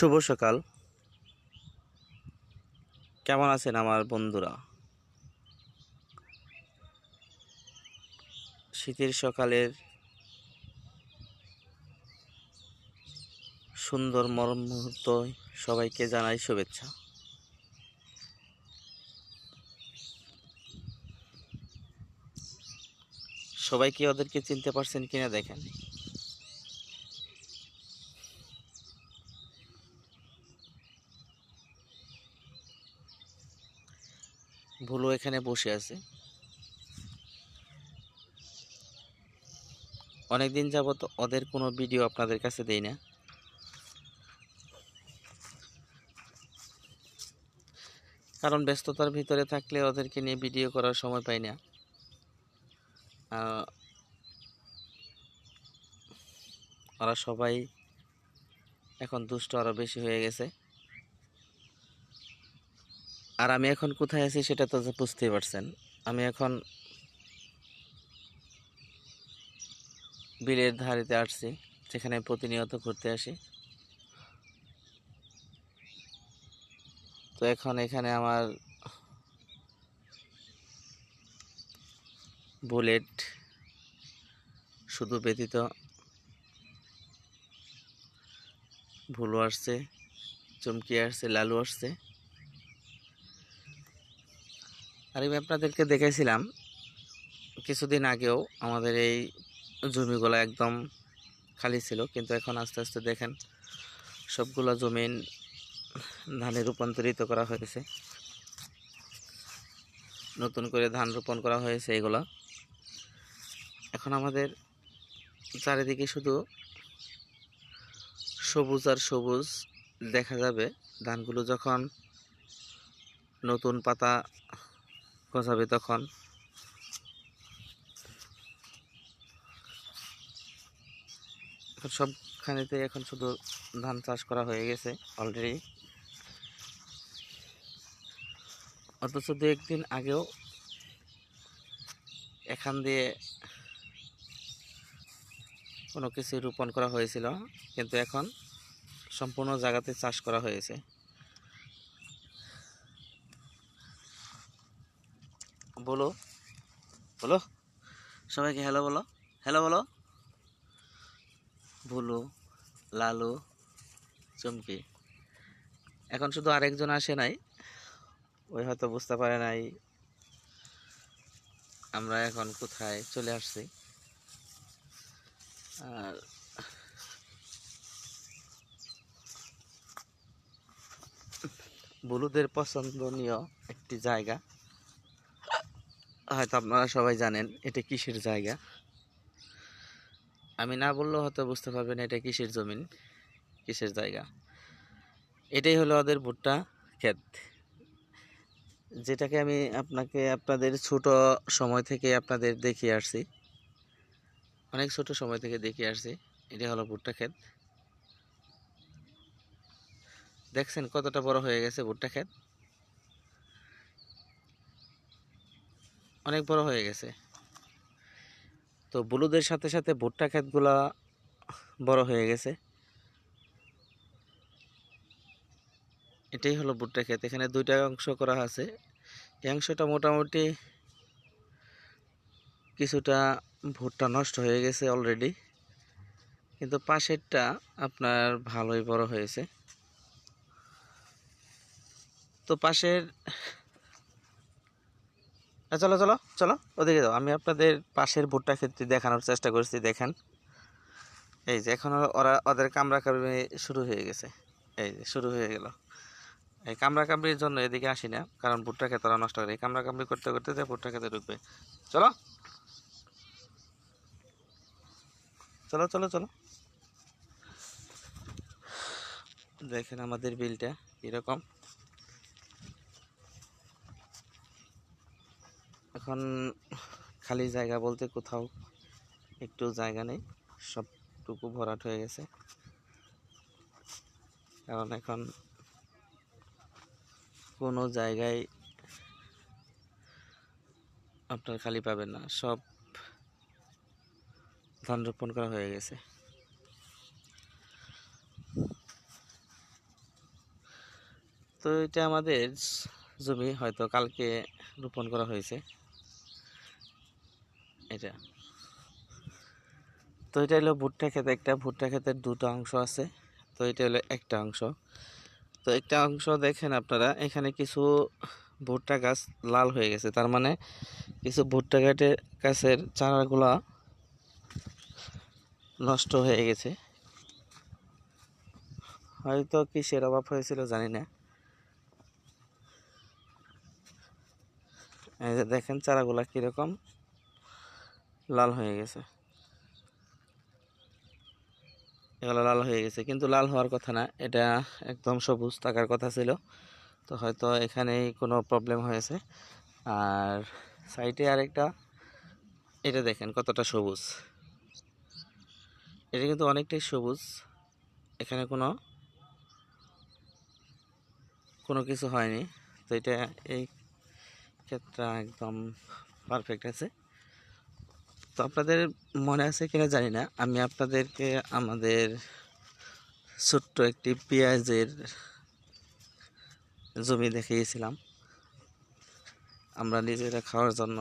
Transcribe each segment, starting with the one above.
শুভ সকাল। কেমন আছেন আমার বন্ধুরা? শীতের সকালের সুন্দর মরম মুহূর্ত সবাইকে জানাই শুভেচ্ছা। সবাই কি ওদেরকে চিনতে পারছেন কিনা দেখেন। ভুলো এখানে বসে আছে। অনেকদিন যাবত ওদের কোনো ভিডিও আপনাদের কাছে দেই না। কারণ ব্যস্ততার ভিতরে থাকলে ওদেরকে নিয়ে ভিডিও করার সময় পাই না। ওরা সবাই এখন দুষ্ট আরও বেশি হয়ে গেছে। আর আমি এখন কোথায় আছি সেটা তো বুঝতেই পারছেন। আমি এখন বিলের ধারেতে আসছি, যেখানে প্রতিনিয়ত ঘুরতে আসি। তো এখন এখানে আমার বুলেট শুধু ব্যতীত ভুলো আসছে, চমকি আসছে, লালু আসছে। আর আমি আপনাদেরকে দেখেছিলাম কিছুদিন আগেও আমাদের এই জমিগুলো একদম খালি ছিল, কিন্তু এখন আস্তে আস্তে দেখেন সবগুলো জমিন ধানে রূপান্তরিত করা হয়েছে। নতুন করে ধান রোপণ করা হয়েছে এগুলো। এখন আমাদের চারিদিকে শুধু সবুজ আর সবুজ দেখা যাবে। ধানগুলো যখন নতুন পাতা গজাবে তখন। সবখানেতে এখন শুধু ধান চাষ করা হয়ে গেছে অলরেডি অথচ দু একদিন আগেও এখান দিয়ে কোনো কিছু রোপণ করা হয়েছিল, কিন্তু এখন সম্পূর্ণ জায়গাতে চাষ করা হয়েছে। বলো। বলো। সবাইকে হ্যালো বলো। হ্যালো বলো। ভুলু, লালু, চুমকি। এখন শুধু আরেকজন আসে নাই। ওই হয়তো বুঝতে পারে নাই আমরা এখন কোথায় চলে আসছি। আর বুলুদের পছন্দনীয় একটি জায়গা। হয়তো আপনারা সবাই জানেন, এটা কিসের জায়গা? আমি না বললেও হয়তো বুঝতে পারবেন এটা কিসের জমিন, কিসের জায়গা। এটাই হলো ওদের ভুট্টা ক্ষেত। যেটাকে আমি আপনাকে আপনাদের ছোট সময় থেকে আপনাদের দেখিয়ে আসছি। অনেক ছোট সময় থেকে দেখিয়ে আসছি, এটা হলো ভুট্টা ক্ষেত। দেখছেন কতটা বড় হয়ে গেছে ভুট্টা ক্ষেত? অনেক বড় হয়ে গেছে। তো বুলুদের সাথে সাথে ভুট্টা ক্ষেতগুলা বড় হয়ে গেছে। এটাই হলো ভুট্টা ক্ষেত। এখানে দুইটা অংশ করা আছে। এই অংশটা মোটামুটি কিছুটা ভুট্টা নষ্ট হয়ে গেছে অলরেডি কিন্তু পাশেরটা আপনার ভালোই বড় হয়েছে। তো পাশের চলো চলো চলো, ওদিকে যাও। আমি আপনাদের পাশের ভুট্টা ক্ষেত্রে দেখানোর চেষ্টা করছি, দেখেন। এই যে, এখন ওরা ওদের কামড়া কামড়ি শুরু হয়ে গেছে। এই যে, শুরু হয়ে গেল। এই কামড়া কামড়ির জন্য এদিকে আসি না, কারণ ভুট্টা খেতে ওরা নষ্ট করে। এই কামড়া কামড়ি করতে করতে যে ভুট্টা খেতে ঢুকবে। চলো। চলো চলো চলো। দেখেন আমাদের বিলটা এরকম এখন খালি জায়গা বলতে কোথাও একটু জায়গা নেই, সবটুকু ভরাট হয়ে গেছে। কারণ এখন কোনো জায়গায় আপনার খালি পাবেন না, সব ধান রোপণ করা হয়ে গেছে। তো এটা আমাদের জমি, হয়তো কালকে রোপণ করা হয়েছে। এটা। তো এটা হলো ভুট্টা ক্ষেত, একটা ভুট্টা ক্ষেতের দুটো অংশ আছে। তো এটা হলো একটা অংশ। তো একটা অংশ দেখেন আপনারা, এখানে কিছু ভুট্টা গাছ লাল হয়ে গেছে। তার মানে কিছু ভুট্টা গাছের গাছের চারাগুলা নষ্ট হয়ে গেছে। হয়তো কিসের অভাব হয়েছিল জানি না। এই যে দেখেন চারাগুলা কীরকম। লাল হয়ে গেছে। এগুলো লাল হয়ে গেছে। কিন্তু লাল হওয়ার কথা না, এটা একদম সবুজ থাকার কথা ছিল। তো হয়তো এখানেই কোনো প্রবলেম হয়েছে। আর সাইডে আরেকটা, এটা দেখেন কতটা সবুজ। এটা কিন্তু অনেকটাই সবুজ। এখানে কোনো কোনো কিছু হয়নি। তো এটা এই ক্ষেত্রে একদম পারফেক্ট আছে। তো আপনাদের মনে আছে কিনা জানি না। আমি আপনাদেরকে আমাদের ছোট্ট একটি পেঁয়াজের জমি দেখিয়েছিলাম। আমরা নিজেরা খাওয়ার জন্য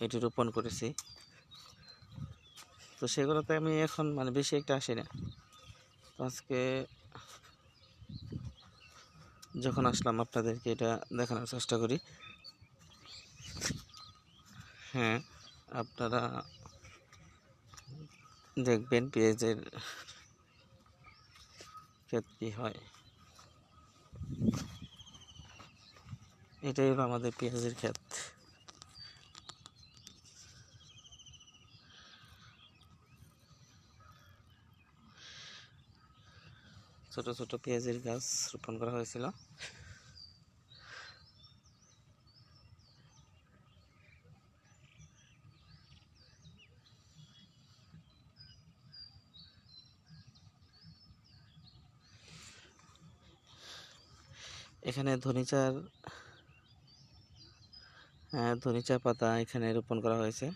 এটি রোপণ করেছি। তো সেগুলোতে আমি এখন মানে বেশি একটা আসি না। আজকে যখন আসলাম আপনাদেরকে এটা দেখানোর চেষ্টা করি। হ্যাঁ আপনারা দেখবেন পেঁয়াজের ক্ষেত হয়। এটাই হলো আমাদের পেঁয়াজের ক্ষেত। ছোট ছোট পেঁয়াজের গাছ রোপণ করা হয়েছিল। এখানে ধনিচার হ্যাঁ ধনিচা পাতা এখানে রোপণ করা হয়েছে।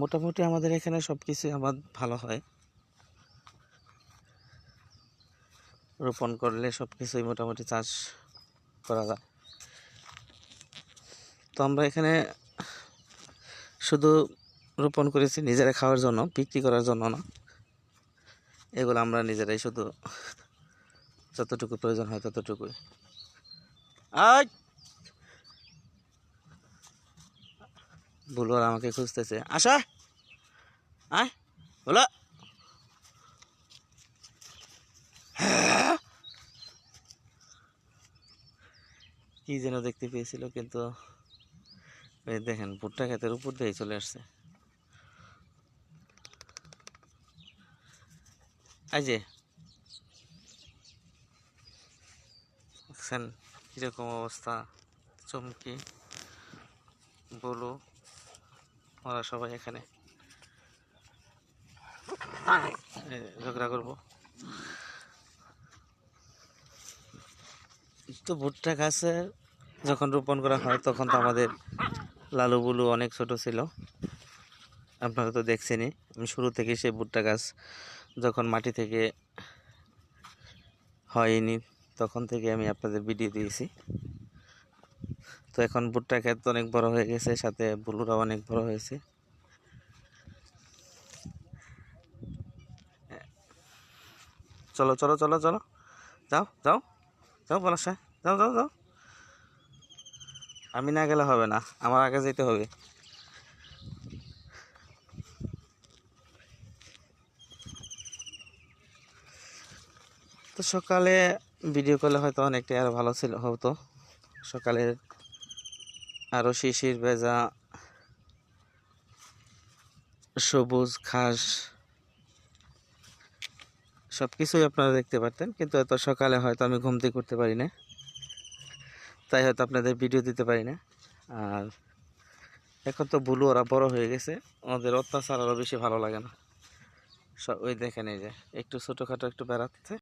মোটামুটি আমাদের এখানে সব কিছুই আবাদ ভালো হয়। রোপণ করলে সব কিছুই মোটামুটি চাষ করা যায়। তো আমরা এখানে শুধু রোপণ করেছি নিজেরা খাওয়ার জন্য, বিক্রি করার জন্য না। এগুলো আমরা নিজেরাই শুধু যতটুকু প্রয়োজন হয় ততটুকুই। বুলুয়ার আমাকে খুঁজতেছে। আসা! আয়! বলো! কি যেন দেখতে পেয়েছিল কিন্তু এই দেখেন, ভুট্টা ক্ষেতের উপর দিয়ে চলে আসছে। যে, দেখছেন কীরকম অবস্থা, চমকি, বলো, ওরা সবাই এখানে। ঝগড়া করব। তো ভুট্টা গাছের যখন রোপণ করা হয়, তখন তো আমাদের লালু বুলু অনেক ছোট ছিল। আপনারা তো দেখছেনই। আমি শুরু থেকে সেই ভুট্টা গাছ যখন মাটি থেকে হয়নি, তখন থেকে আমি আপনাদের ভিডিও দিয়েছি। তো এখন ভুট্টা ক্ষেত অনেক বড় হয়ে গেছে, সাথে বুলুরা অনেক বড় হয়েছে। চলো চলো চলো চলো। যাও যাও যাও পলাশা যাও যাও যাও। আমি না গেলে হবে না, আমার আগে যেতে হবে। তো সকালে ভিডিও করলে হয়তো অনেকটাই আরও ভালো ছিল, হতো। সকালের আরও শিশির, ভেজা, সবুজ, ঘাস সব কিছুই আপনারা দেখতে পারতেন, কিন্তু এত সকালে হয়তো আমি ঘুম থেকে করতে পারি না তাই হয়তো আপনাদের ভিডিও দিতে পারি না। আর এখন তো ভুলু ওরা বড় হয়ে গেছে, ওদের অত্যাচার আরও বেশি ভালো লাগে না। সব ওই দেখেন এই যে, একটু ছোটোখাটো একটু বেড়াচ্ছে।